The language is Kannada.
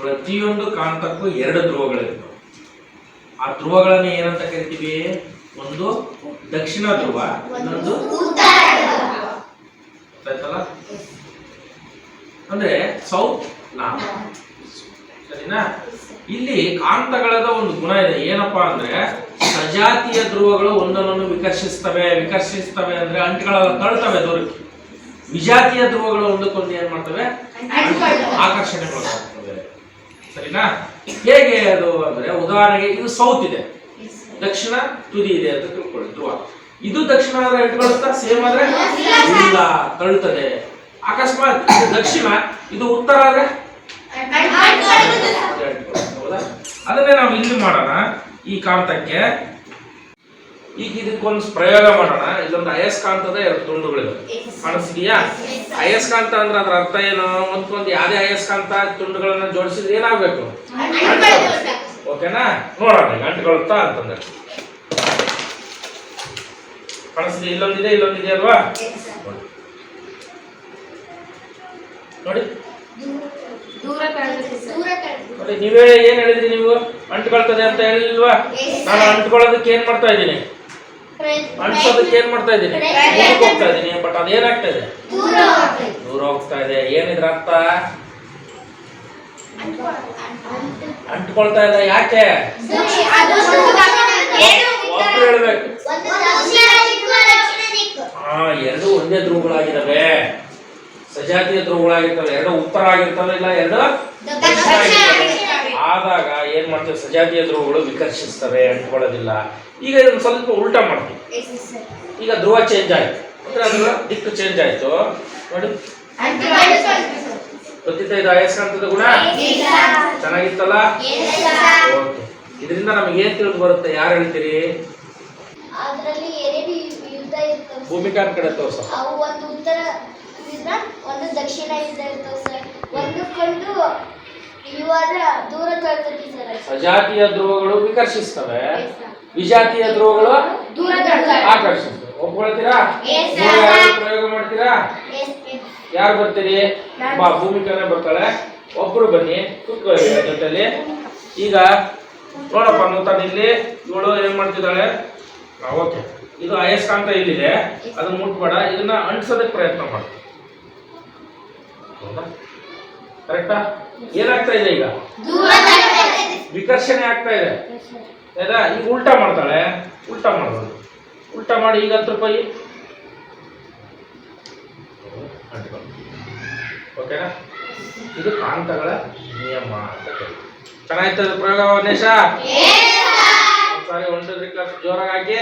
ಪ್ರತಿಯೊಂದು ಕಾಂತಕ್ಕೂ ಎರಡು ಧ್ರುವಗಳಿರ್ತವೆ ಆ ಧ್ರುವಗಳನ್ನು ಏನಂತ ಕರಿತೀವಿ? ಒಂದು ದಕ್ಷಿಣ ಧ್ರುವ, ಇನ್ನೊಂದು ಗೊತ್ತಾಯ್ತಲ್ಲ? ಅಂದ್ರೆ ಸೌತ್ ನಾರ್ತ್ ಸರಿನಾ? ಇಲ್ಲಿ ಕಾಂತಗಳದ ಒಂದು ಗುಣ ಇದೆ. ಏನಪ್ಪಾ ಅಂದ್ರೆ ಸಜಾತಿಯ ಧ್ರುವಗಳು ಒಂದನ್ನೊಂದು ವಿಕರ್ಷಿಸ್ತವೆ. ವಿಕರ್ಷಿಸ್ತವೆ ಅಂದ್ರೆ ಅಂಟುಗಳೆಲ್ಲ ತಳ್ತವೆ ದೂರಕ್ಕೆ. ವಿಜಾತಿಯ ಧ್ರುವಗಳು ಒಂದಕ್ಕೊಂದು ಏನ್ ಮಾಡ್ತವೆ? ಆಕರ್ಷಣೆಗೊಳಗಾಗ್ತವೆ. ಸರಿನಾ? ಹೇಗೆ ಅದು ಅಂದ್ರೆ ಉದಾಹರಣೆಗೆ ಇದು ಸೌತ್ ಇದೆ. ದಕ್ಷಿಣ ತುದಿ ಇದೆ ಅಂತ ತಿಳ್ಕೊಳ್ಳಿ ಧ್ರುವ. ಇದು ದಕ್ಷಿಣ ಆದ್ರೆ ಇಟ್ಕೊಳ್ತಾ ಸೇಮ್ ಆದ್ರೆ? ಇಲ್ಲ ತಳ್ಳುತ್ತದೆ ಅಕಸ್ಮಾತ್ ಇದು ದಕ್ಷಿಣ ಇದು ಉತ್ತರ ಆದ್ರೆ? ಅದನ್ನೇ ನಾವು ಇಲ್ಲಿ ಮಾಡೋಣ ಈ ಕಾಂತಕ್ಕೆ. ಈಗ ಇದಕ್ಕೊಂದು ಪ್ರಯೋಗ ಮಾಡೋಣ. ಇದೊಂದು ಅಯಸ್ಕಾಂತದ ಎರಡು ತುಂಡುಗಳಿವೆ. ಕಾಣಿಸ್ತಿದೆಯಾ? ಅಯಸ್ಕಾಂತ ಅಂದ್ರೆ ಅದ್ರ ಅರ್ಥ ಏನು? ಒಂದ್ಕೊಂದು ಯಾವ್ದೇ ಅಯಸ್ಕಾಂತ ತುಂಡುಗಳನ್ನ ಜೋಡಿಸಿದ್ರೆ ಏನಾಗಬೇಕು? ಓಕೆನಾ? ನೋಡೋಣ ಈಗ ಅಂಟ್ಕೊಳುತ್ತಾ ಅಂತಂದ್ರೆ. ಕಾಣಿಸ್ತಿದೆ ಇಲ್ಲೊಂದಿದೆ ಇಲ್ಲೊಂದಿದೆ ಅಲ್ವಾ? ನೋಡಿ. ನೋಡಿ. ನೀವೇ ಏನ್ ಹೇಳಿದ್ರಿ ನೀವು? ಅಂಟ್ಕೊಳ್ತದೆ ಅಂತ ಹೇಳಿಲ್ವಾ? ನಾನು ಅಂಟ್ಕೊಳ್ಳೋದಕ್ಕೆ ಏನ್ ಮಾಡ್ತಾ ಇದ್ದೀನಿ? ಅಂಟ್ಸೋದಕ್ಕೆ ಏನ್ ಮಾಡ್ತಾ ಇದ್ದೀನಿ? ಹೋಗ್ತಾ ಇದ್ದೀನಿ ಬಟ್ ಅದೇನಾಗ್ತಾ ಇದೆ? ದೂರ ಹೋಗ್ತಾ ಇದೆ. ಏನಿದ್ರ ಅರ್ಥ? ಅಂಟ್ಕೊಳ್ತಾ ಇದೆ. ಯಾಕೆ? ಒಬ್ರು ಹೇಳ್ಬೇಕು. ಹಾ ಎರಡು ಒಂದೇ ಧ್ರುವಗಳಾಗಿದ್ದಾವೆ. ಸಜಾತಿಯ ಧ್ರುವಗಳಾಗಿರ್ತವೆ. ಎರಡು ಉತ್ತರ ಆಗಿರ್ತವೆ ಇಲ್ಲ ಎರಡು? ಮಾಡ್ತೇವೆ ಸಜಾತಿಯ ಧ್ರುವಗಳು ವಿಕರ್ಷಿಸ್ತವೆ ಅಂಟ್ಕೊಳ್ಳೋದಿಲ್ಲ. ಈಗ ಇದನ್ನು ಸ್ವಲ್ಪ ಉಲ್ಟಾ ಮಾಡ್ತೀವಿ ಈಗ ಧ್ರುವ ಚೇಂಜ್ ಆಯ್ತು. ಅಂದ್ರೆ ಅದರ ದಿಕ್ಕು ಚೇಂಜ್ ಆಯ್ತು. ನೋಡಿ. ಗೊತ್ತಿದ್ದ ಇದು ಆಯಸ್ಕಾಂತದ ಗುಣ? ಚೆನ್ನಾಗಿತ್ತಲ್ಲ? ಓಕೆ. ಇದರಿಂದ ನಮಗೆ ಏನ್ ತಿಳಿದು ಬರುತ್ತೆ? ಯಾರು ಹೇಳ್ತೀರಿ? ಭೂಮಿಕಾನ್ ಕಡೆ ತೋರ್ಸ. ಅವು ಒಂದು ಉತ್ತರ ಒಂದು ದಕ್ಷಿಣ ಯುದ್ಧ ಇರ್ತವೆ ಸರ್ ಒಂದಕ್ಕೊಂದು ಸಜಾತಿಯ ಧ್ರುವಗಳು ವಿಕರ್ಷಿಸ್ತವೆ. ವಿಜಾತಿಯ ಧ್ರುವಗಳು ಆಕರ್ಷಿಸ್ತವೆ. ಒಪ್ಕೊಳ್ತೀರಾ? ಪ್ರಯೋಗ ಮಾಡ್ತೀರಾ? ಯಾರು ಬರ್ತೀರಿ? ಬಾ ಭೂಮಿಕನ ಬರ್ತಾಳೆ. ಒಬ್ರು ಬನ್ನಿ ಕೂತ್ಕೊಳ್ಳಿ ಜೊತೆಯಲ್ಲಿ ಜೊತೆಲಿ. ಈಗ ನೋಡಪ್ಪ ನೂತನ ಇಲ್ಲಿ ಇವಳು ಏನ್ ಮಾಡ್ತಿದ್ದಾಳೆ? ಓಕೆ ಇದು ಅಯಸ್ಕಾಂತ ಇಲ್ಲಿದೆ. ಅದನ್ನ ಮುಟ್ಬೇಡ. ಇದನ್ನ ಅಂಟಿಸೋದಕ್ಕೆ ಪ್ರಯತ್ನ ಮಾಡ್ತೀವಿ ಕರೆಕ್ಟಾ ಏನಾಗ್ತಾ ಇದೆ ಈಗ? ವಿಕರ್ಷಣೆ ಆಗ್ತಾ ಇದೆ. ಆಯ್ತಾ? ಈಗ ಉಲ್ಟಾ ಮಾಡ್ತಾಳೆ. ಉಲ್ಟಾ ಮಾಡೋದು ಉಲ್ಟಾ ಮಾಡಿ ಈಗ ಹತ್ತು ರೂಪಾಯಿ. ಓಕೆನಾ? ಇದು ಕಾಂತಗಳ ನಿಯಮ ಅಂತ ಕರೀತೀವಿ ಚೆನ್ನಾಯ್ತು ಅದು ಪ್ರಯೋಗ ವನೇಶ ಸಾರಿ? ಒಂದು ಕ್ಲಾಸ್ ಜೋರಾಗಿ ಹಾಕಿ.